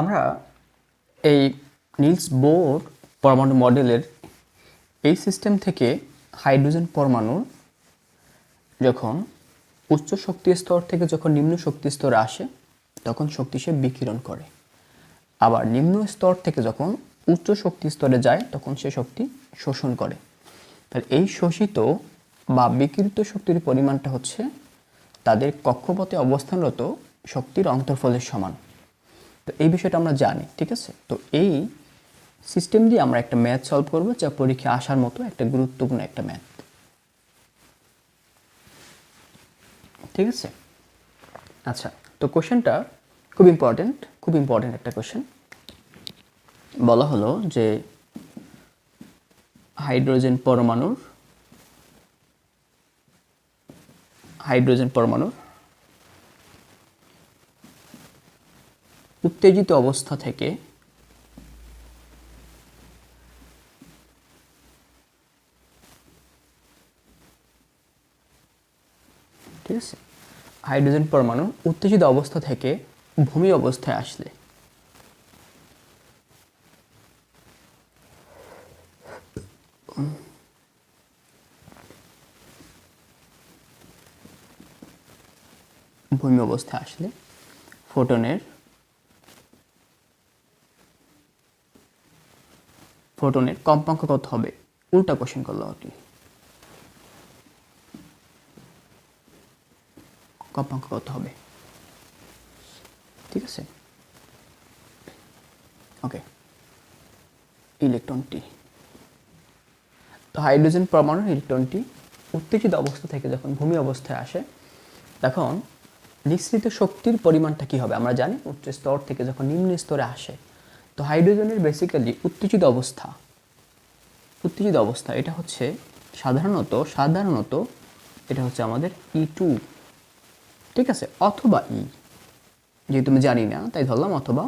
আমরা এই Nils bore পরমাণু মডেলের এই সিস্টেম থেকে হাইড্রোজেন পরমাণু যখন উচ্চ শক্তি স্তর থেকে যখন নিম্ন শক্তি স্তরে আসে, তখন শক্তি সে বিকিরণ করে। আবার নিম্ন স্তর থেকে যখন উচ্চ শক্তি স্তরে যায়, তখন সে শক্তি শোষণ করে। তাহলে এই শোষিত বা বিকিরিত শক্তির পরিমাণটা হচ্ছে তাদের কক্ষপথে অবস্থানরত শক্তির অন্তর্ফলের সমান। তো এই বিষয়টা আমরা জানি, ঠিক আছে? তো এই সিস্টেম দিয়ে আমরা একটা ম্যাথ সলভ করব যা পরীক্ষা আসার মতো একটা গুরুত্বপূর্ণ একটা ম্যাথ ঠিক আছে? আচ্ছা তো কোশ্চেনটা খুব ইম্পর্টেন্ট খুব ইম্পর্টেন্ট একটা কোশ্চেন বলা হলো যে হাইড্রোজেন পরমাণুর হাইড্রোজেন পরমাণুর উত্তেজিত অবস্থা থেকে ঠিক আছে? হাইড্রোজেন পরমাণু উত্তেজিত অবস্থা থেকে ভূমি অবস্থায় আসলে। ভূমি অবস্থায় আসলে ফোটনের ফোটনের কম্পাঙ্ক কত হবে? উল্টা কোশ্চেন আর কি কম্পাঙ্ক কত হবে? ঠিক আছে? ওকে ইলেকট্রনটি। তো হাইড্রোজেন পরমাণুর ইলেকট্রনটি উত্তেজিত অবস্থা থেকে যখন ভূমি অবস্থায় আসে, তখন নিঃসৃত শক্তির পরিমাণটা কি হবে? আমরা জানি উচ্চ স্তর থেকে যখন নিম্ন স্তরে আসে তো হাইড্রোজেনের বেসিক্যালি উত্তেজিত অবস্থা। উত্তেজিত অবস্থা, এটা হচ্ছে সাধারণত সাধারণত এটা হচ্ছে আমাদের ই টু ঠিক আছে? অথবা ই যেহেতু আমি জানি না, তাই ধরলাম অথবা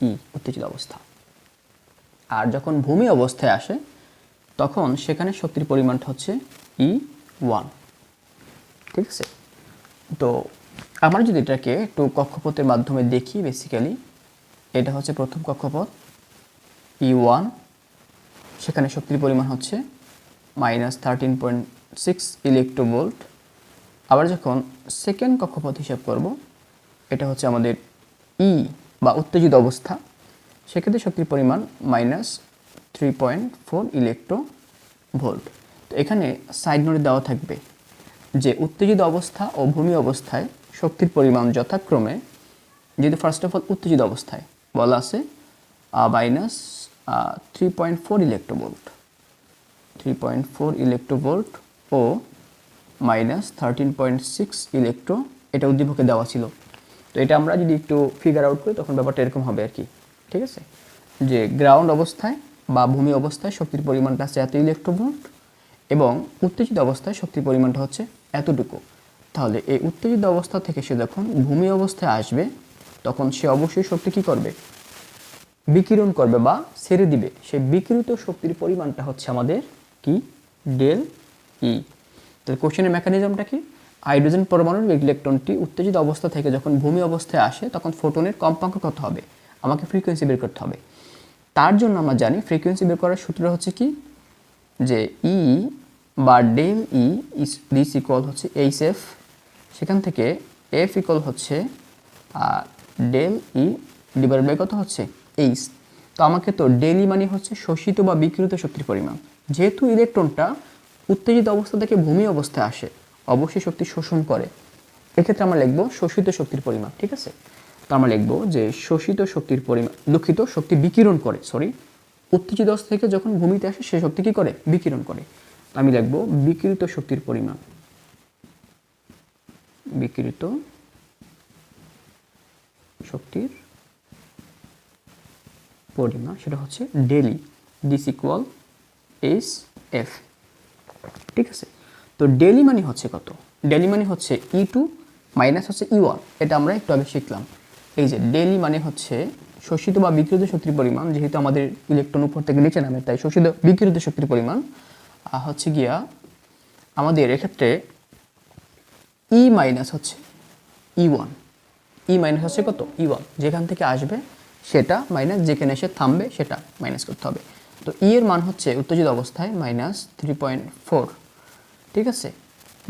ই উত্তেজিত অবস্থা। আর যখন ভূমি অবস্থায় আসে, তখন সেখানে শক্তির পরিমাণটা হচ্ছে ই ওয়ান ঠিক আছে? তো আমরা যদি এটাকে একটু কক্ষপথের মাধ্যমে দেখি বেসিক্যালি এটা হচ্ছে প্রথম কক্ষপথ ই ওয়ান সেখানে শক্তির পরিমাণ হচ্ছে minus thirteen point six electronvolt আবার যখন সেকেন্ড কক্ষপথ হিসাব করব, এটা হচ্ছে আমাদের ই বা উত্তেজিত অবস্থা, সেক্ষেত্রে শক্তির পরিমাণ minus three point four electron volt তো এখানে সাইড নোটে দেওয়া থাকবে যে উত্তেজিত অবস্থা ও ভূমি অবস্থায় শক্তির পরিমাণ যথাক্রমে, যেহেতু ফার্স্ট অফ অল উত্তেজিত অবস্থায় বলা আছে minus three point four electronvolt three point four electronvolt ও minus thirteen point six electron এটা উদ্দীপকে দেওয়া ছিল। তো এটা আমরা যদি একটু ফিগার আউট করি, তখন ব্যাপারটা এরকম হবে আর কি। ঠিক আছে? যে গ্রাউন্ড অবস্থায় বা ভূমি অবস্থায় শক্তির পরিমাণটা আছে এত ইলেকট্রোভোল্ট এবং উত্তেজিত অবস্থায় শক্তির পরিমাণটা হচ্ছে এতটুকু। তাহলে এই উত্তেজিত অবস্থা থেকে সে যখন ভূমি অবস্থায় আসবে তখন সে অবশ্যই শক্তি কী করবে? বিকিরণ করবে বা ছেড়ে দিবে। সেই বিকিরিত শক্তির পরিমাণটা হচ্ছে আমাদের কি? ডেল ই তাহলে কোশ্চেনের মেকানিজমটা কি? হাইড্রোজেন পরমাণুর ইলেকট্রনটি উত্তেজিত অবস্থা থেকে যখন ভূমি অবস্থায় আসে, তখন ফোটনের কম্পাঙ্ক কত হবে? আমাকে ফ্রিকোয়েন্সি বের করতে হবে। তার জন্য আমরা জানি ফ্রিকোয়েন্সি বের করার সূত্র হচ্ছে কি? যে ই বা del E is this equal হচ্ছে এইচ এফ সেখান থেকে এফ ইকুয়াল হচ্ছে ডেল ই ডিভাইড বাই কত হচ্ছে? এইচ তো আমাকে তো ডেলি মানে হচ্ছে শোষিত বা বিকৃত শক্তির পরিমাণ। যেহেতু ইলেকট্রনটা উত্তেজিত অবস্থা থেকে ভূমি অবস্থায় আসে, অবশ্যই শক্তি শোষণ করে। এক্ষেত্রে আমরা লিখব শোষিত শক্তির পরিমাণ, ঠিক আছে? তো আমরা লিখব যে শোষিত শক্তির পরিমাণ, দুঃখিত, শক্তি বিকিরণ করে সরি উত্তেজিত অবস্থা থেকে যখন ভূমিতে আসে, সে শক্তি কী করে? বিকিরণ করে। আমি লিখব বিকৃত শক্তির পরিমাণ। বিকিরিত শক্তির পরিমাণ সেটা হচ্ছে del E this equal S F ঠিক আছে? তো ডেলি মানে হচ্ছে কত? ডেলি মানে হচ্ছে ই টু মাইনাস হচ্ছে ই ওয়ান এটা আমরা একটু আগে শিখলাম। এই যে ডেলি মানে হচ্ছে শোষিত বা বিকৃত শক্তির পরিমাণ, যেহেতু আমাদের ইলেকট্রন উপর থেকে নিচে নামে, তাই শোষিত বিকৃত শক্তির পরিমাণ হচ্ছে গিয়া আমাদের এক্ষেত্রে ই মাইনাস হচ্ছে ই ওয়ান ই মাইনাস হচ্ছে কত? ই ওয়ান যেখান থেকে আসবে সেটা মাইনাস যেখানে এসে থামবে সেটা মাইনাস করতে হবে। তো ই এর মান হচ্ছে উত্তেজিত অবস্থায় মাইনাস থ্রি পয়েন্ট ফোর ঠিক আছে?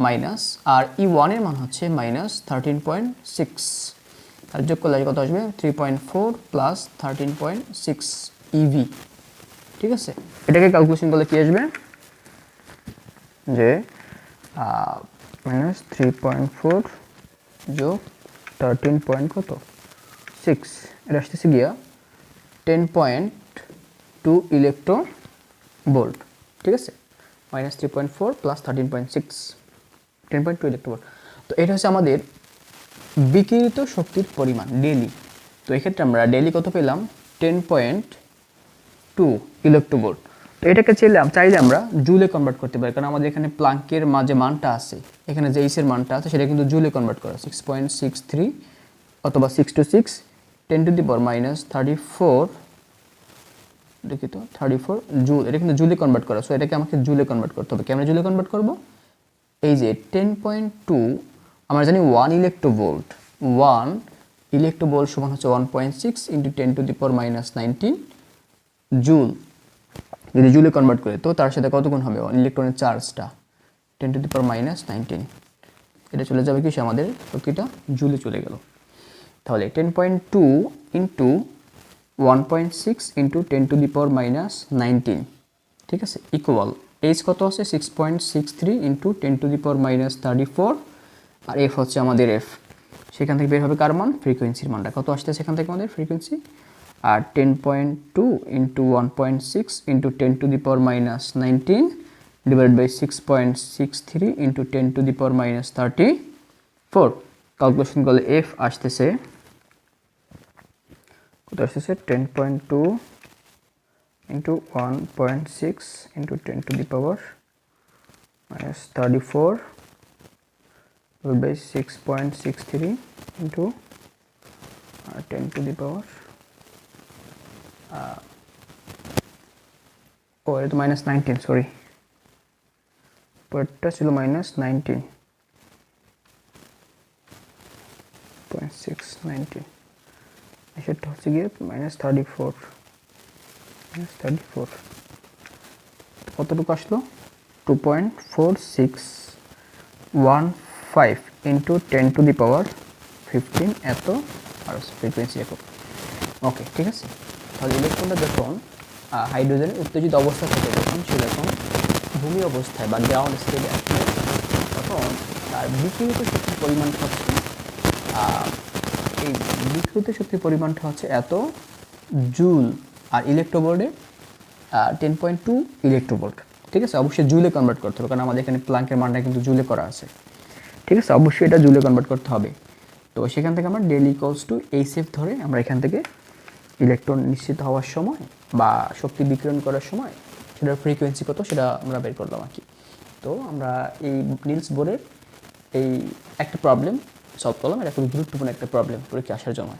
মাইনাস আর ই ওয়ানের মান হচ্ছে মাইনাস থার্টিন পয়েন্ট সিক্স আর যোগ করলে কত আসবে? Three point four plus thirteen point six EV ঠিক আছে? এটাকে ক্যালকুলেশন করলে কী আসবে? যে মাইনাস থ্রি পয়েন্ট ফোর যোগ থার্টিন পয়েন্ট কত? সিক্স এটা আসতেছে গিয়া ten point two electron volt ঠিক আছে? Minus three point four plus thirteen point six ten point two electron volt তো এটা হচ্ছে আমাদের বিকিরিত শক্তির পরিমাণ ডেলি তো এক্ষেত্রে আমরা ডেলি কত পেলাম? টেন পয়েন্ট টু ইলেকট্রোভোল্ট তো এটাকে চাইলে চাইলে আমরা জুলে কনভার্ট করতে পারি। কারণ আমাদের এখানে প্লাঙ্কের মাঝে মানটা আছে। এখানে যে ইসের মানটা আছে, সেটা কিন্তু জুলে কনভার্ট করা। সিক্স পয়েন্ট সিক্স থ্রি অথবা six two six ten to the power minus thirty four দেখি তো থার্টি ফোর জুল, এটা কিন্তু জুলে কনভার্ট করা। সো এটাকে আমাকে জুলে কনভার্ট করতে হবে। কেমন জুলে কনভার্ট করব? এই যে টেন পয়েন্ট টু আমরা জানি ওয়ান ইলেকট্রোভোল্ট ওয়ান ইলেকট্রোভোল্ট সমান হচ্ছে one point six into ten to the power minus nineteen joule. যদি জুলে কনভার্ট করে, তো তার সাথে কত গুণ হবে ইলেকট্রনের চার্জটা ten to the power minus nineteen এটা চলে যাবে কি? সে আমাদের শক্তিটা জুলে চলে গেল। তাহলে ten point two into one point six into ten to the power minus nineteen ঠিক আছে? ইকুয়াল এইচ কত আছে? Six point six three into ten to the power minus thirty four R F হচ্ছে আমাদের এফ সেখান থেকে বের হবে কার মান? ফ্রিকোয়েন্সির মানটা। কত আসছে সেখান থেকে আমাদের? Frequency R ten point two into one point six into ten to the power minus nineteen divide by six point six three into ten to the power minus thirty four calculation করলে F আসতেছে কত আসতেছে ten point two into one point six into ten to the power minus thirty four divided by 6.63 into uh, 10 to the power uh, ও এটা তো minus nineteen sorry পরেরটা ছিল minus nineteen point six nineteen সেটা হচ্ছে গিয়ে minus thirty four minus thirty four কতটুকু আসলো? Two point four six one five into ten to the power fifteen এত আর ফ্রিকোয়েন্সি একক ওকে ঠিক আছে? তাহলে ইলেকট্রনটা যখন হাইড্রোজেনের উত্তেজিত অবস্থা থাকে তখন সে যখন ভূমি অবস্থায় বা গ্রাউন্ড স্টেটে আসবে তখন তার বিকৃত শক্তির পরিমাণটা হচ্ছে এই বিকৃত শক্তির পরিমাণটা হচ্ছে এত জুল আর ইলেকট্রোবোর্ডে টেন পয়েন্ট টু ইলেকট্রোভোল্ট ঠিক আছে? অবশ্যই জুলে কনভার্ট করতে হবে, কারণ আমাদের এখানে প্লাঙ্কের মানটা কিন্তু জুলে করা আছে। ঠিক আছে? অবশ্যই এটা জুলে কনভার্ট করতে হবে। তো সেখান থেকে আমরা ডেলি কলস টু এই সেফ ধরে আমরা এখান থেকে ইলেকট্রন নিশ্চিত হওয়ার সময় বা শক্তি বিকিরণ করার সময় সেটার ফ্রিকোয়েন্সি কত সেটা আমরা বের করলাম আর কি। তো আমরা এই নিলস বোর্ডের এই একটা প্রবলেম সলভ করলাম। এটা খুবই গুরুত্বপূর্ণ একটা প্রবলেম পরীক্ষা আসার জন্য।